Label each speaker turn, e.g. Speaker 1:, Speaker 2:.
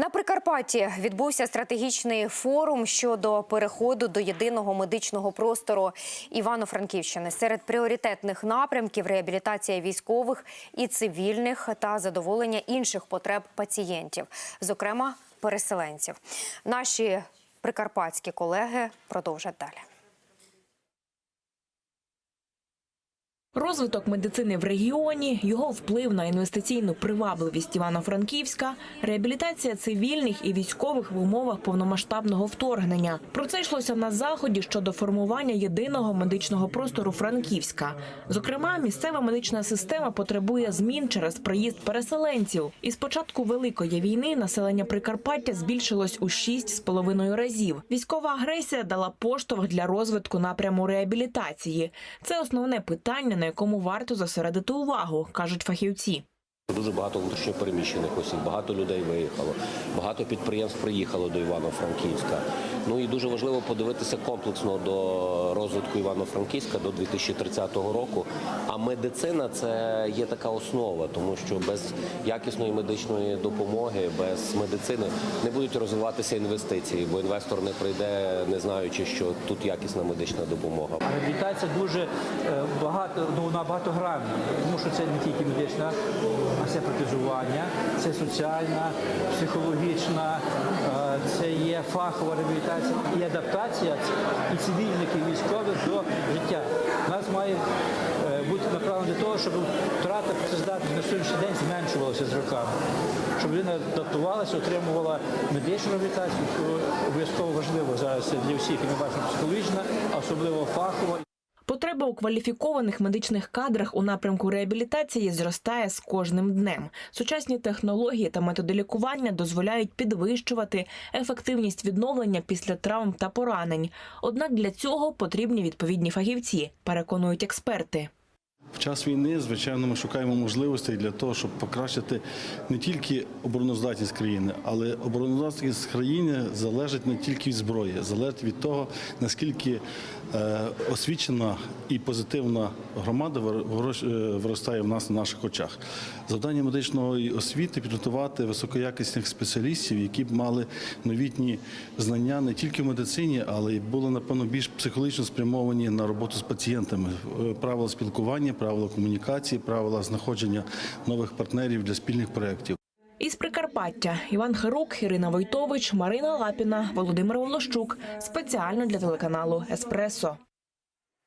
Speaker 1: На Прикарпатті відбувся стратегічний форум щодо переходу до єдиного медичного простору Івано-Франківщини. Серед пріоритетних напрямків реабілітація військових і цивільних та задоволення інших потреб пацієнтів, зокрема переселенців. Наші прикарпатські колеги продовжать далі.
Speaker 2: Розвиток медицини в регіоні, його вплив на інвестиційну привабливість Івано-Франківська, реабілітація цивільних і військових в умовах повномасштабного вторгнення. Про це йшлося на заході щодо формування єдиного медичного простору Франківська. Зокрема, місцева медична система потребує змін через приїзд переселенців. І з початку великої війни населення Прикарпаття збільшилось у 6,5 разів. Військова агресія дала поштовх для розвитку напряму реабілітації. Це основне питання, на якому варто зосередити увагу, кажуть фахівці.
Speaker 3: Дуже багато внутрішньопереміщених осіб, багато людей виїхало, багато підприємств приїхало до Івано-Франківська. Ну і дуже важливо подивитися комплексно до розвитку Івано-Франківська до 2030 року. А медицина це є така основа, тому що без якісної медичної допомоги, без медицини не будуть розвиватися інвестиції, бо інвестор не прийде, не знаючи, що тут якісна медична допомога.
Speaker 4: Реабілітація дуже е, багато, ну, вона багатогранна, тому що це не тільки медична, це протезування, це соціальна, психологічна, е, це є фахова реабілітація і адаптація і цивільних, і військових до життя. Нас має е, бути направлено для того, щоб втрата працездатності на сьогоднішній день зменшувалася з роками. Щоб людина адаптувалася, отримувала медичну реабілітацію, обов'язково важливо зараз для всіх, і ми бачимо психологічна, особливо фахова.
Speaker 2: Потреба у кваліфікованих медичних кадрах у напрямку реабілітації зростає з кожним днем. Сучасні технології та методи лікування дозволяють підвищувати ефективність відновлення після травм та поранень. Однак для цього потрібні відповідні фахівці, переконують експерти.
Speaker 5: В час війни, звичайно, ми шукаємо можливостей для того, щоб покращити не тільки обороноздатність країни, але обороноздатність країни залежить не тільки від зброї, залежить від того, наскільки е, освічена і позитивна громада е, виростає в нас на наших очах. Завдання медичної освіти підготувати високоякісних спеціалістів, які б мали новітні знання не тільки в медицині, але й були напевно більш психологічно спрямовані на роботу з пацієнтами, Е, правила спілкування, правила комунікації, правила знаходження нових партнерів для спільних проєктів.
Speaker 2: Із Прикарпаття Іван Хирук, Ірина Войтович, Марина Лапіна, Володимир Волощук. Спеціально для телеканалу Еспресо.